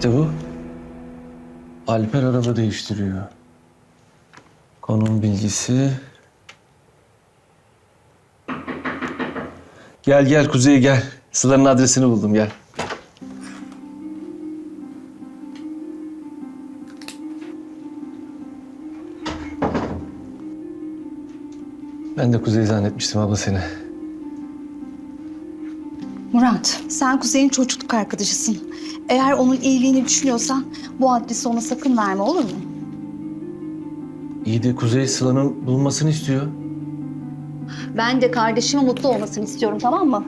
İşte bu. Alper araba değiştiriyor. Konum bilgisi. Gel gel Kuzey gel. Sıla'nın adresini buldum gel. Ben de Kuzey zannetmiştim abla seni. Murat, sen Kuzey'in çocukluk arkadaşısın. Eğer onun iyiliğini düşünüyorsan bu adresi ona sakın verme olur mu? İyi de Kuzey Sıla'nın bulunmasını istiyor. Ben de kardeşimin mutlu olmasını istiyorum tamam mı?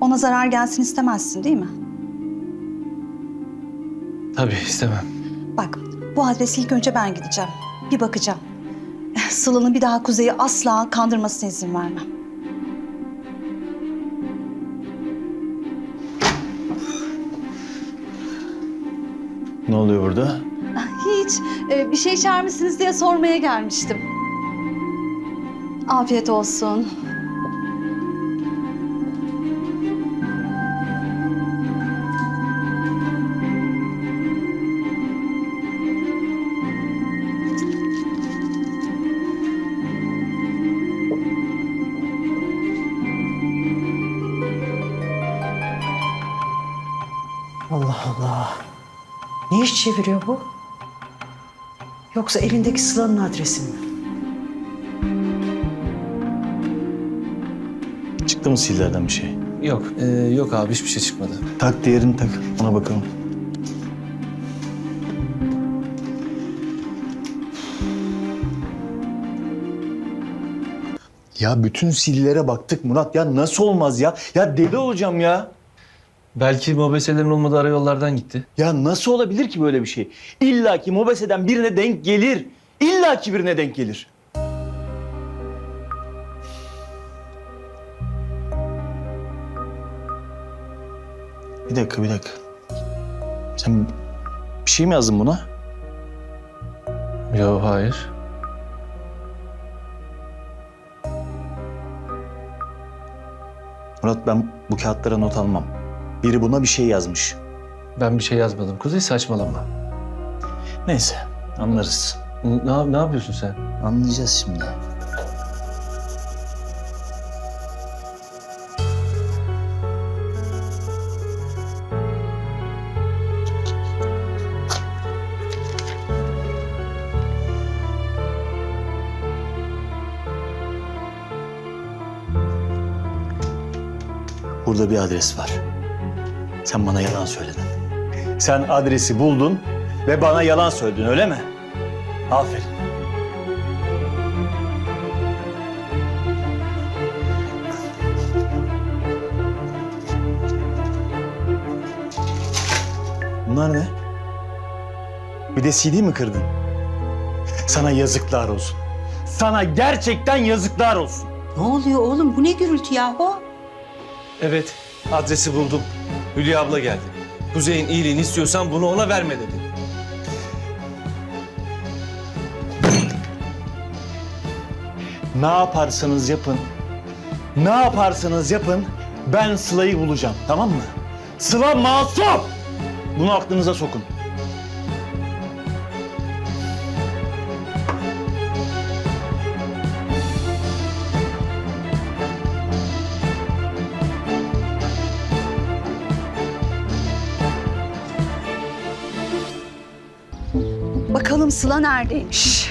Ona zarar gelsin istemezsin değil mi? Tabii istemem. Bak bu adrese ilk önce ben gideceğim. Bir bakacağım. Sıla'nın bir daha Kuzey'i asla kandırmasına izin vermem. Ne oluyor burada? Hiç. Ee, bir şey içer misiniz diye sormaya gelmiştim. Afiyet olsun. Çeviriyor bu? Yoksa elindeki Sıla'nın adresi mi? Çıktı mı sillerden bir şey? Yok, ee, yok abi hiçbir şey çıkmadı. Tak diğerini tak. Ona bakalım. Ya bütün sillere baktık Murat. Ya nasıl olmaz ya? Ya deli olacağım ya. Belki mobeselerin olmadığı arayollardan gitti. Ya nasıl olabilir ki böyle bir şey? İlla ki Mobese'den birine denk gelir. İlla ki birine denk gelir. Bir dakika, bir dakika. Sen bir şey mi yazdın buna? Yok hayır. Murat ben bu kağıtlara not almam. Biri buna bir şey yazmış. Ben bir şey yazmadım. Kuzey saçmalama. Neyse, anlarız. Ne, ne yapıyorsun sen? Anlayacağız şimdi. Burada bir adres var. Sen bana yalan söyledin. Sen adresi buldun ve bana yalan söyledin öyle mi? Aferin. Bunlar ne? Bir de CD mi kırdın? Sana yazıklar olsun. Sana gerçekten yazıklar olsun. Ne oluyor oğlum? Bu ne gürültü yahu? Evet, adresi buldum. Hülya abla geldi. Kuzey'in iyiliğini istiyorsan bunu ona verme dedi. Ne yaparsanız yapın, ne yaparsanız yapın ben Sıla'yı bulacağım tamam mı? Sıla masum! Bunu aklınıza sokun. Sıla neredeymiş?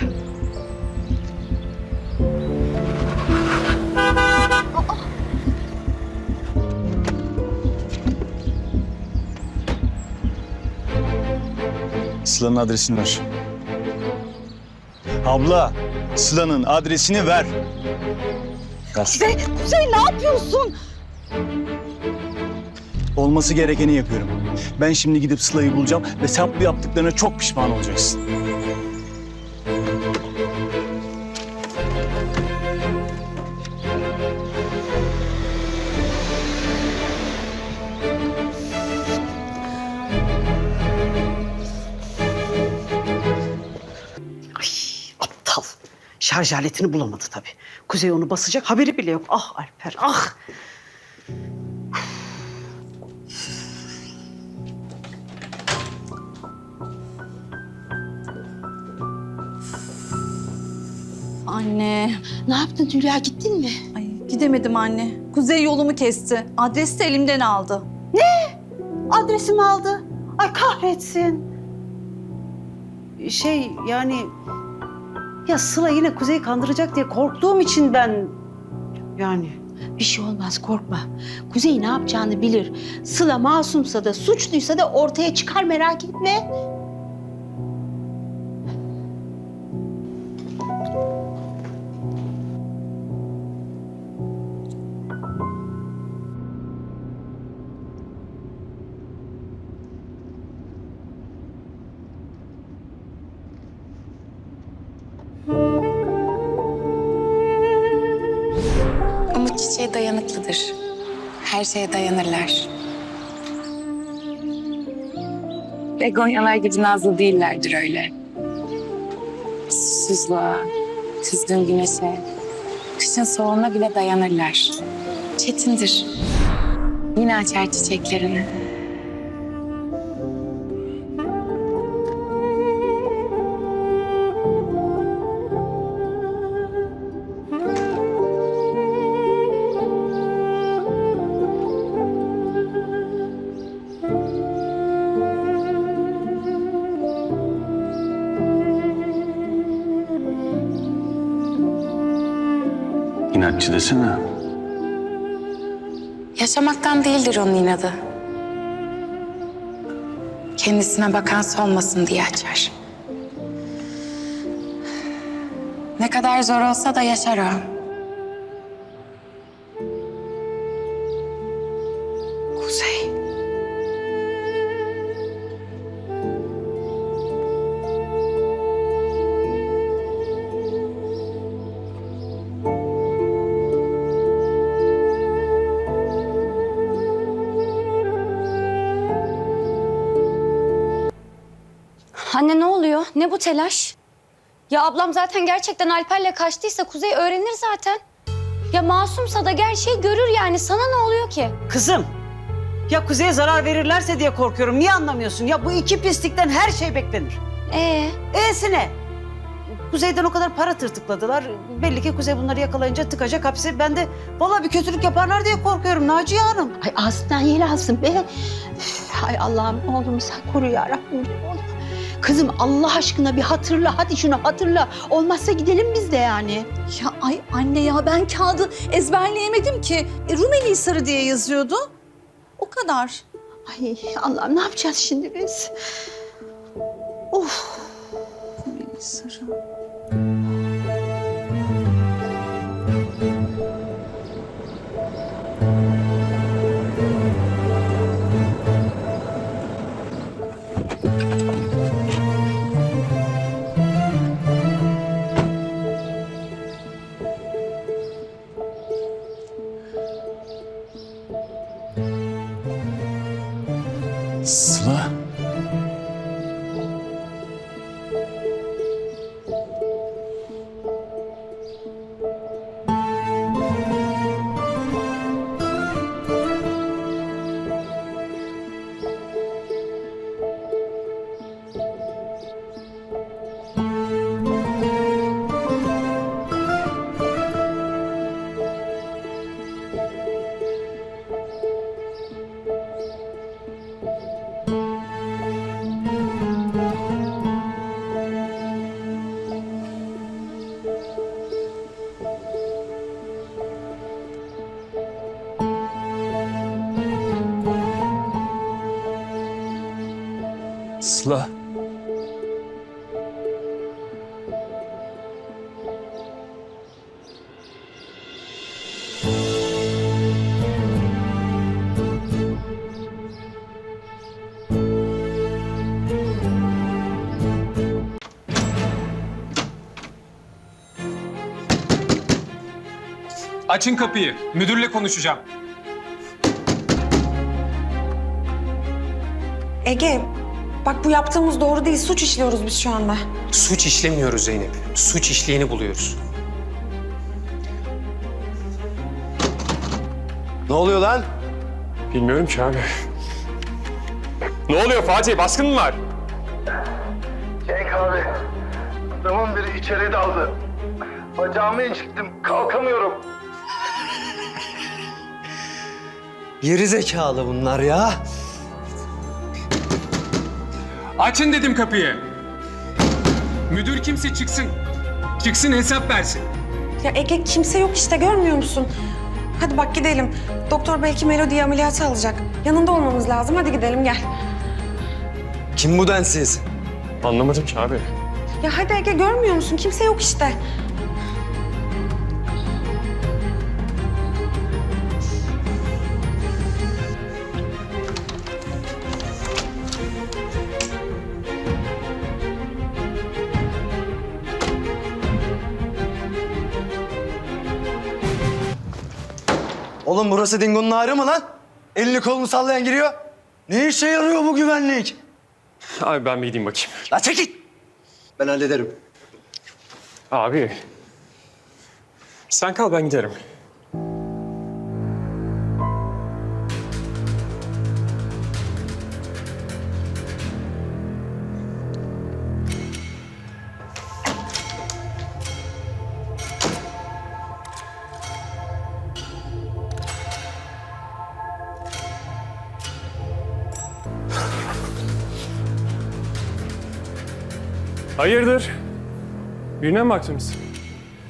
Sıla'nın adresini ver. Abla, Sıla'nın adresini ver. Ver. Kuzey, Kuzey ne yapıyorsun? Olması gerekeni yapıyorum. Ben şimdi gidip Sıla'yı bulacağım ve sen bu yaptıklarına çok pişman olacaksın. şarj bulamadı tabii. Kuzey onu basacak haberi bile yok. Ah Alper ah. Anne, ne yaptın Hülya gittin mi? Ay gidemedim anne. Kuzey yolumu kesti. Adresi de elimden aldı. Ne? Adresimi aldı. Ay kahretsin. Şey yani ya Sıla yine Kuzey'i kandıracak diye korktuğum için ben... Yani... Bir şey olmaz korkma. Kuzey ne yapacağını bilir. Sıla masumsa da suçluysa da ortaya çıkar merak etme. Şeye dayanırlar. Begonyalar gibi nazlı değillerdir öyle. Susuzluğa, kızgın güneşe, kışın soğuğuna bile dayanırlar. Çetindir. Yine açar çiçeklerini. İnatçı desene. Yaşamaktan değildir onun inadı. Kendisine bakan solmasın diye açar. Ne kadar zor olsa da yaşar o. Anne ne oluyor? Ne bu telaş? Ya ablam zaten gerçekten Alper'le kaçtıysa Kuzey öğrenir zaten. Ya masumsa da gerçeği görür yani. Sana ne oluyor ki? Kızım. Ya Kuzey'e zarar verirlerse diye korkuyorum. Niye anlamıyorsun? Ya bu iki pislikten her şey beklenir. Ee, E'si ne? Kuzey'den o kadar para tırtıkladılar. Belli ki Kuzey bunları yakalayınca tıkacak hapsi. Ben de vallahi bir kötülük yaparlar diye korkuyorum Naciye Hanım. Ay ağzından yel alsın be. Üf, Ay Allah'ım oğlumu sen koru ya Rabbim. Oğlum. Kızım Allah aşkına bir hatırla. Hadi şunu hatırla. Olmazsa gidelim biz de yani. Ya ay anne ya ben kağıdı ezberleyemedim ki. E, Rumeli Hisarı diye yazıyordu. O kadar. Ay Allah'ım ne yapacağız şimdi biz? Of. Rumeli Hisarı. Sıla. Açın kapıyı. Müdürle konuşacağım. Ege, bak bu yaptığımız doğru değil. Suç işliyoruz biz şu anda. Suç işlemiyoruz Zeynep. Suç işleyeni buluyoruz. Ne oluyor lan? Bilmiyorum ki abi. Ne oluyor Fatih? Baskın mı var? Cenk abi, adamın biri içeri daldı. Bacağımı incittim. Kalkamıyorum. Geri zekalı bunlar ya. Açın dedim kapıyı. Müdür kimse çıksın. Çıksın hesap versin. Ya Ege kimse yok işte görmüyor musun? Hadi bak gidelim. Doktor belki Melodi'yi ameliyata alacak. Yanında olmamız lazım. Hadi gidelim gel. Kim bu densiz? Anlamadım ki abi. Ya hadi Ege görmüyor musun? Kimse yok işte. Oğlum burası Dingo'nun ağrı mı lan? Elini kolunu sallayan giriyor. Ne işe yarıyor bu güvenlik? Abi ben bir gideyim bakayım. La çekil. Ben hallederim. Abi. Sen kal ben giderim. Birine mi baktınız?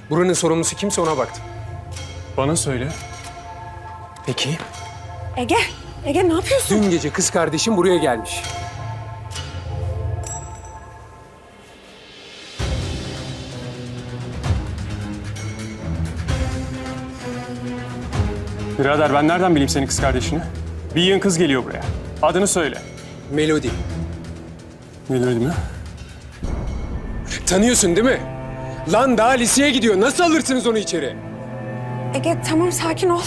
Buranın sorumlusu kimse ona baktım. Bana söyle. Peki. Ege, Ege ne yapıyorsun? Dün gece kız kardeşim buraya gelmiş. Birader ben nereden bileyim senin kız kardeşini? Bir yığın kız geliyor buraya. Adını söyle. Melodi. Melodi mi? Tanıyorsun değil mi? Lan daha liseye gidiyor. Nasıl alırsınız onu içeri? Ege tamam sakin ol.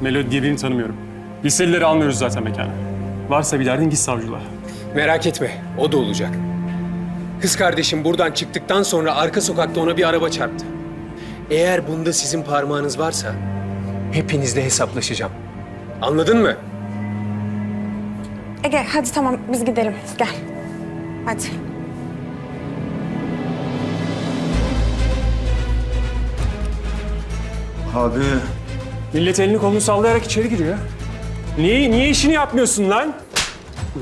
Melodi diye birini tanımıyorum. Liselileri almıyoruz zaten mekana. Varsa bir derdin git savcılığa. Merak etme. O da olacak. Kız kardeşim buradan çıktıktan sonra arka sokakta ona bir araba çarptı. Eğer bunda sizin parmağınız varsa hepinizle hesaplaşacağım. Anladın mı? Ege hadi tamam biz gidelim. Gel. Hadi. Abi. Millet elini kolunu sallayarak içeri giriyor. Niye, niye işini yapmıyorsun lan?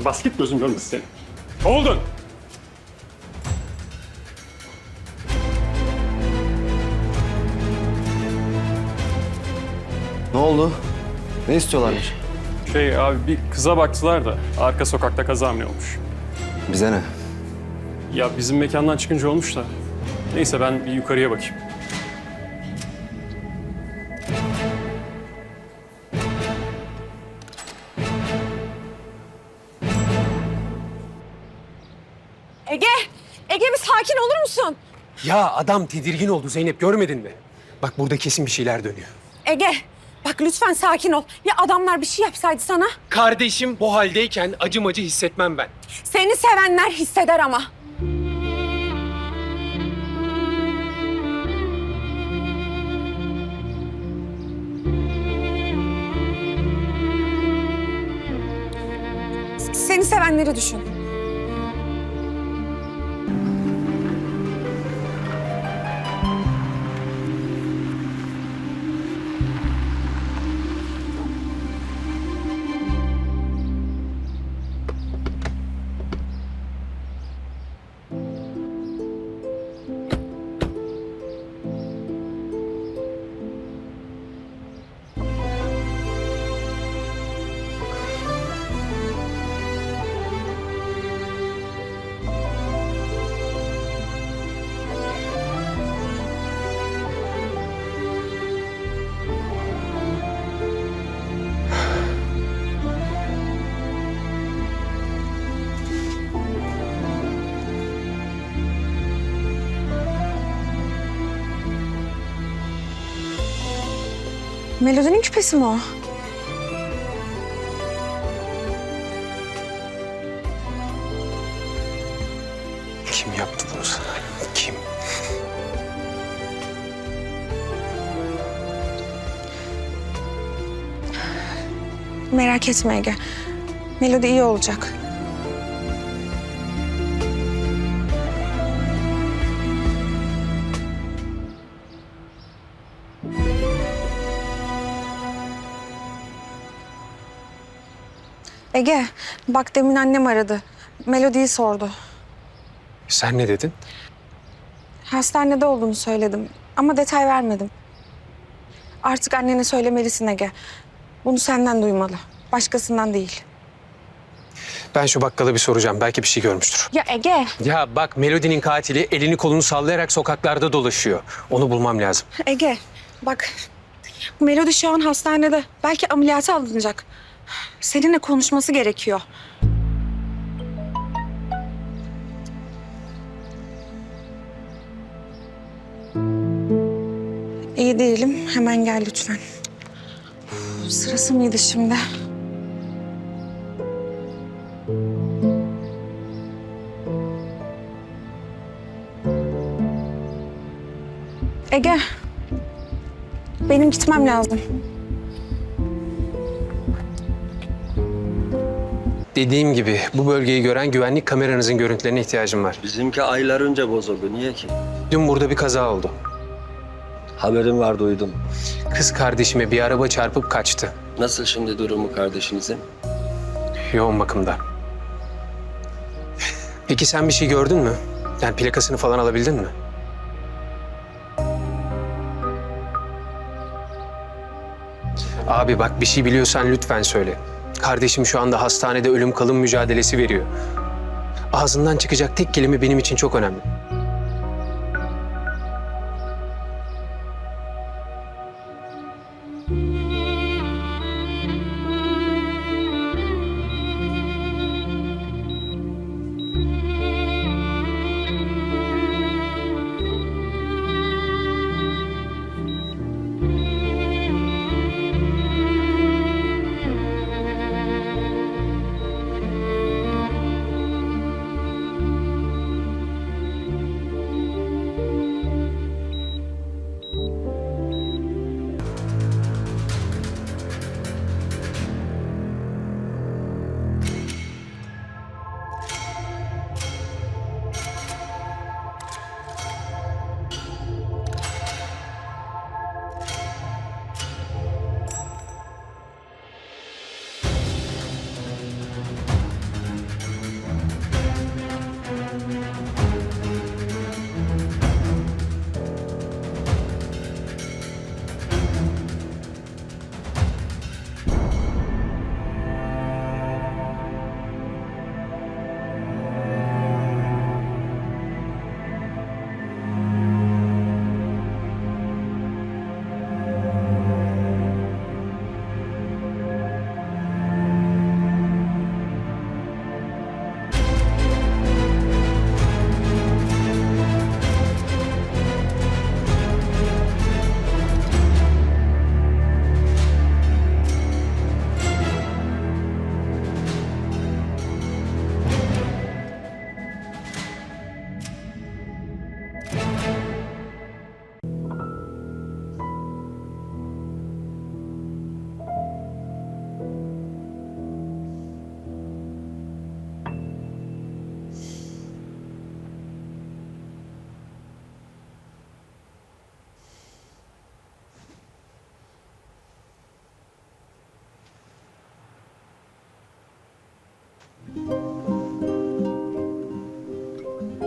Basket gözüm görmesin seni. Oldun. Ne oldu? Ne istiyorlarmış? Şey abi bir kıza baktılar da arka sokakta kaza mı ne olmuş? Bize ne? Ya bizim mekandan çıkınca olmuş da. Neyse ben bir yukarıya bakayım. Ya adam tedirgin oldu Zeynep görmedin mi? Bak burada kesin bir şeyler dönüyor. Ege, bak lütfen sakin ol. Ya adamlar bir şey yapsaydı sana? Kardeşim bu haldeyken acım acı hissetmem ben. Seni sevenler hisseder ama. Seni sevenleri düşün. Melodi'nin küpesi mi o? Kim yaptı bunu sana? Kim? Merak etme Ege. Melodi iyi olacak. Ege, bak demin annem aradı. Melodi'yi sordu. Sen ne dedin? Hastanede olduğunu söyledim ama detay vermedim. Artık annene söylemelisin Ege. Bunu senden duymalı. Başkasından değil. Ben şu bakkala bir soracağım. Belki bir şey görmüştür. Ya Ege, Ya bak Melody'nin katili elini kolunu sallayarak sokaklarda dolaşıyor. Onu bulmam lazım. Ege bak. Melodi şu an hastanede. Belki ameliyata alınacak. Seninle konuşması gerekiyor. İyi değilim. Hemen gel lütfen. Sırası mıydı şimdi? Ege. Benim gitmem lazım. Dediğim gibi bu bölgeyi gören güvenlik kameranızın görüntülerine ihtiyacım var. Bizimki aylar önce bozuldu. Niye ki? Dün burada bir kaza oldu. Haberim var duydum. Kız kardeşime bir araba çarpıp kaçtı. Nasıl şimdi durumu kardeşinizin? Yoğun bakımda. Peki sen bir şey gördün mü? Yani plakasını falan alabildin mi? Abi bak bir şey biliyorsan lütfen söyle. Kardeşim şu anda hastanede ölüm kalım mücadelesi veriyor. Ağzından çıkacak tek kelime benim için çok önemli.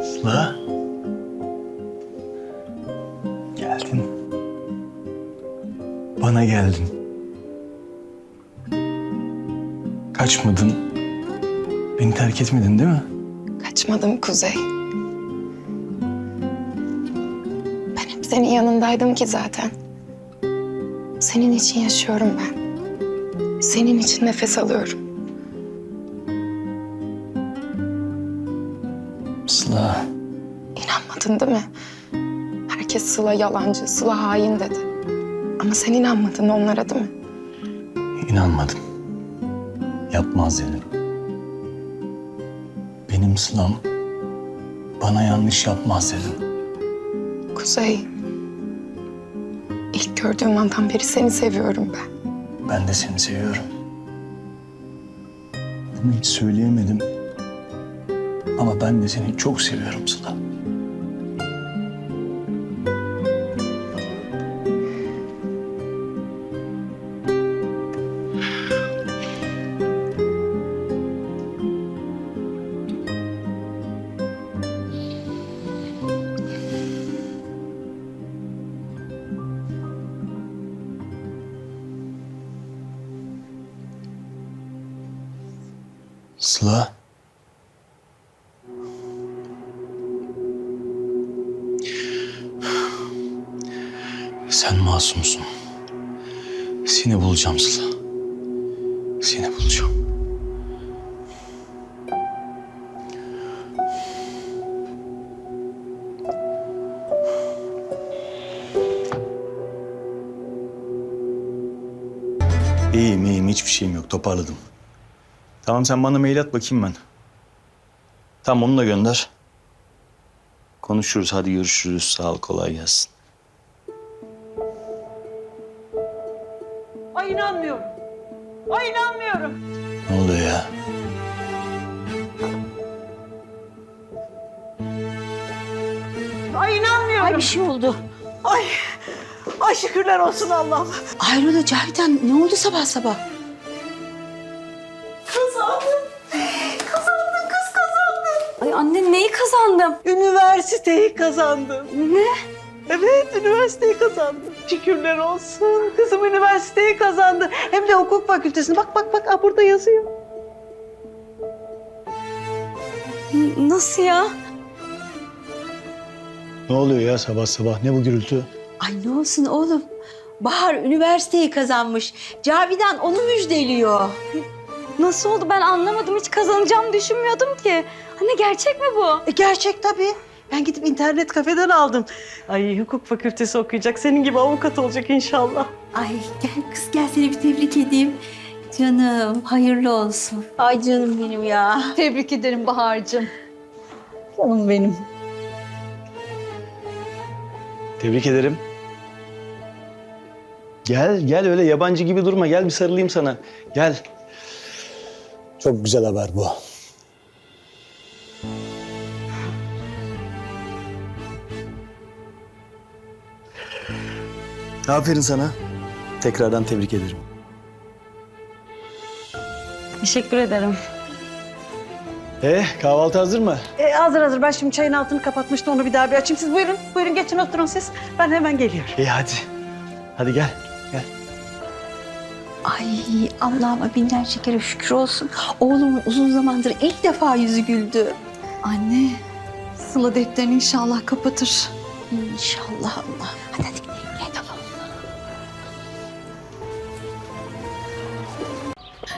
Sıla. Geldin. Bana geldin. Kaçmadın. Beni terk etmedin değil mi? Kaçmadım Kuzey. Ben hep senin yanındaydım ki zaten. Senin için yaşıyorum ben. Senin için nefes alıyorum. Sıla yalancı, Sıla hain dedi. Ama sen inanmadın onlara değil mi? İnanmadım. Yapmaz dedim. Benim Sıla'm bana yanlış yapmaz dedim. Kuzey, ilk gördüğüm andan beri seni seviyorum ben. Ben de seni seviyorum. Bunu hiç söyleyemedim. Ama ben de seni çok seviyorum Sıla. Hiçbir şeyim yok toparladım. Tamam sen bana mail at bakayım ben. Tamam onu da gönder. Konuşuruz hadi görüşürüz sağ ol kolay gelsin. Ay inanmıyorum. Ay inanmıyorum. Ne oluyor ya? Ay inanmıyorum. Ay bir şey oldu. Ay, ay şükürler olsun Allah'ım. Hayrola Cavidan ne oldu sabah sabah? Üniversiteyi kazandım. Ne? Evet, üniversiteyi kazandım. Şükürler olsun. Kızım üniversiteyi kazandı. Hem de hukuk fakültesini. Bak bak bak, aa, burada yazıyor. N- Nasıl ya? Ne oluyor ya sabah sabah ne bu gürültü? Ay ne olsun oğlum. Bahar üniversiteyi kazanmış. Cavidan onu müjdeliyor. Nasıl oldu ben anlamadım. Hiç kazanacağımı düşünmüyordum ki. Anne gerçek mi bu? E, gerçek tabii. Ben gidip internet kafeden aldım. Ay hukuk fakültesi okuyacak. Senin gibi avukat olacak inşallah. Ay gel kız gel seni bir tebrik edeyim. Canım hayırlı olsun. Ay canım benim ya. Tebrik ederim Bahar'cığım. Canım benim. Tebrik ederim. Gel gel öyle yabancı gibi durma gel bir sarılayım sana. Gel. Çok güzel haber bu. Aferin sana. Tekrardan tebrik ederim. Teşekkür ederim. E kahvaltı hazır mı? E, hazır hazır. Ben şimdi çayın altını kapatmıştım. Onu bir daha bir açayım. Siz buyurun. Buyurun geçin oturun siz. Ben hemen geliyorum. İyi hadi. Hadi gel. Ay Allah'ıma binlerce kere şükür olsun. Oğlumun uzun zamandır ilk defa yüzü güldü. Anne, Sıla defterini inşallah kapatır. İnşallah Allah. Hadi hadi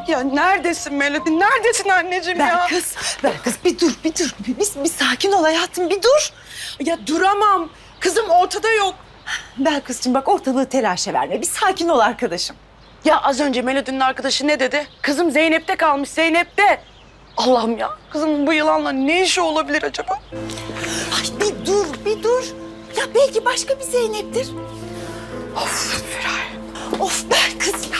Ya neredesin Melody? Neredesin anneciğim ya? kız, ben kız bir dur, bir dur. Bir, bir, bir sakin ol hayatım, bir dur. Ya duramam. Kızım ortada yok. Belkıs'cığım bak ortalığı telaşa verme. Bir sakin ol arkadaşım. Ya az önce Melody'nin arkadaşı ne dedi? Kızım Zeynep'te kalmış, Zeynep'te. Allah'ım ya, kızımın bu yılanla ne işi olabilir acaba? Ay bir dur, bir dur. Ya belki başka bir Zeynep'tir. Of Feraye. Of Belkıs ya.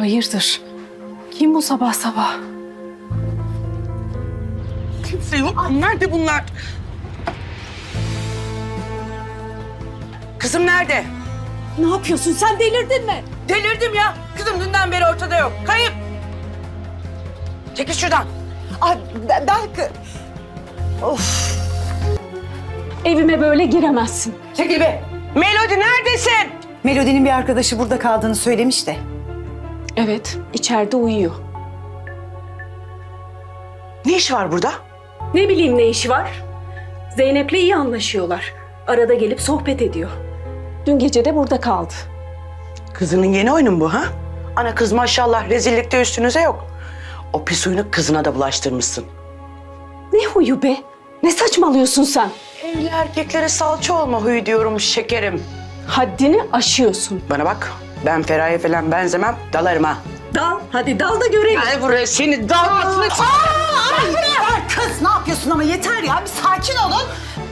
Hayırdır? Kim bu sabah sabah? Kimse yok. Nerede bunlar? Kızım nerede? Ne yapıyorsun sen delirdin mi? Delirdim ya. Kızım dünden beri ortada yok. Kayıp. Çekil şuradan. Ay Be- Belkı. Of. Evime böyle giremezsin. Çekil be. Melody neredesin? Melody'nin bir arkadaşı burada kaldığını söylemiş de. Evet, içeride uyuyor. Ne iş var burada? Ne bileyim ne işi var? Zeynep'le iyi anlaşıyorlar. Arada gelip sohbet ediyor. Dün gece de burada kaldı. Kızının yeni oyunu mu bu ha? Ana kız maşallah rezillikte üstünüze yok. O pis huyunu kızına da bulaştırmışsın. Ne huyu be? Ne saçmalıyorsun sen? Evli erkeklere salça olma huyu diyorum şekerim. Haddini aşıyorsun. Bana bak ben Feraye falan benzemem dalarım ha. Dal, hadi dal da görelim. Gel buraya seni dalmasını... Kız ne yapıyorsun ama yeter ya. Bir sakin olun.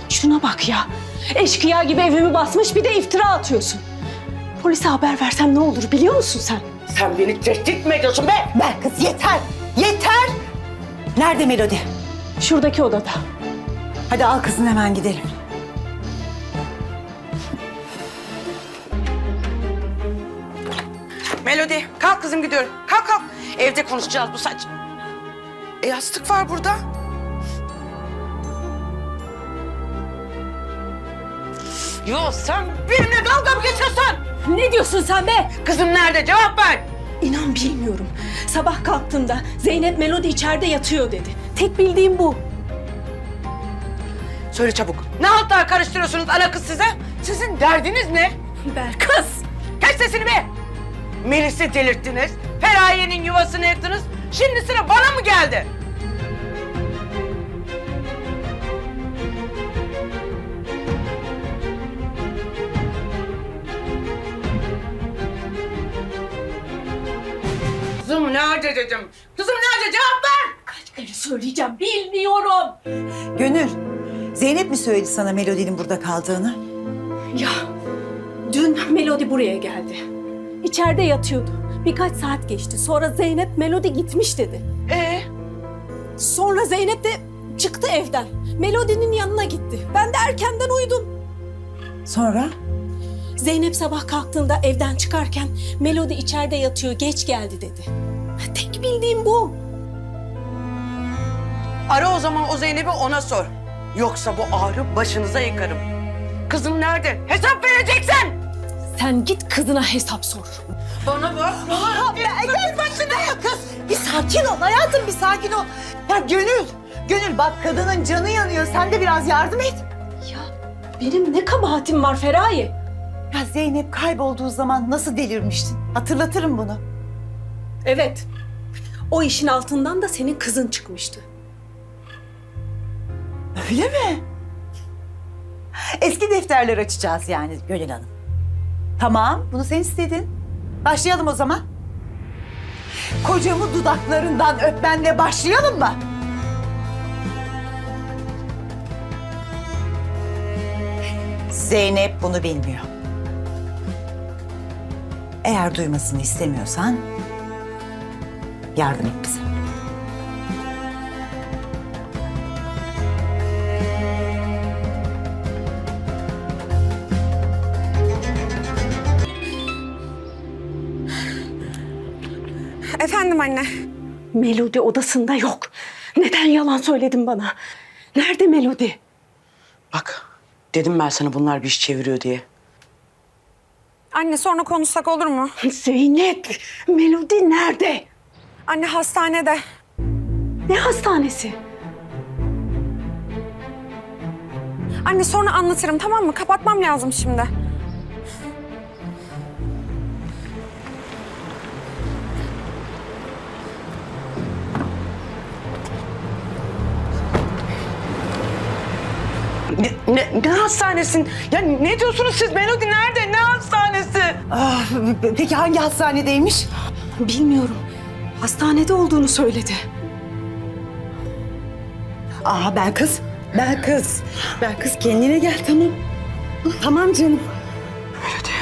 Şuna bak ya. Eşkıya gibi evimi basmış bir de iftira atıyorsun. Polise haber versem ne olur biliyor musun sen? Sen beni tehdit mi ediyorsun be? Belkıs yeter. Yeter. Nerede Melody? Şuradaki odada. Hadi al kızını hemen gidelim. Melody kalk kızım gidiyorum. Kalk kalk. Evde konuşacağız bu saç. E yastık var burada. Yo sen benimle dalga mı geçiyorsun? Ne diyorsun sen be? Kızım nerede? Cevap ver. İnan bilmiyorum. Sabah kalktığımda Zeynep Melodi içeride yatıyor dedi. Tek bildiğim bu. Söyle çabuk. Ne haltlar karıştırıyorsunuz ana kız size? Sizin derdiniz ne? Belkıs. Kes sesini be! Melis'i delirttiniz. Feraye'nin yuvasını yıktınız. Şimdi sıra bana mı geldi? Kızım nerede dedim? Kızım nerede? Cevap ver! Kaç kere söyleyeceğim bilmiyorum. Gönül, Zeynep mi söyledi sana Melodi'nin burada kaldığını? Ya dün Melodi buraya geldi. İçeride yatıyordu. Birkaç saat geçti. Sonra Zeynep Melodi gitmiş dedi. Ee? Sonra Zeynep de çıktı evden. Melodi'nin yanına gitti. Ben de erkenden uyudum. Sonra? Zeynep sabah kalktığında evden çıkarken Melodi içeride yatıyor geç geldi dedi. Tek bildiğim bu. Ara o zaman o Zeynep'i ona sor. Yoksa bu ağrı başınıza yıkarım. Kızım nerede? Hesap vereceksin! Sen git kızına hesap sor. Bana bak. Gel başına kız. Bir sakin ol hayatım, bir sakin ol. Ya Gönül, Gönül bak kadının canı yanıyor. Sen de biraz yardım et. Ya benim ne kabahatim var Feraye? Ya Zeynep kaybolduğu zaman nasıl delirmiştin? Hatırlatırım bunu. Evet. O işin altından da senin kızın çıkmıştı. Öyle mi? Eski defterler açacağız yani Gönül Hanım. Tamam, bunu sen istedin. Başlayalım o zaman. Kocamı dudaklarından öpmenle başlayalım mı? Zeynep bunu bilmiyor. Eğer duymasını istemiyorsan yardım et bize. Efendim anne. Melodi odasında yok. Neden yalan söyledin bana? Nerede Melodi? Bak dedim ben sana bunlar bir iş çeviriyor diye. Anne sonra konuşsak olur mu? Zeynep, Melodi nerede? Anne hastanede. Ne hastanesi? Anne sonra anlatırım tamam mı? Kapatmam lazım şimdi. Ne, ne, ne hastanesin? Ya ne diyorsunuz siz? Melodi nerede? Ne hastanesi? Ah, peki hangi hastanedeymiş? Bilmiyorum. Hastanede olduğunu söyledi. Aa ben kız, ben kız. Ben kız kendine gel tamam. Tamam canım. Melodi.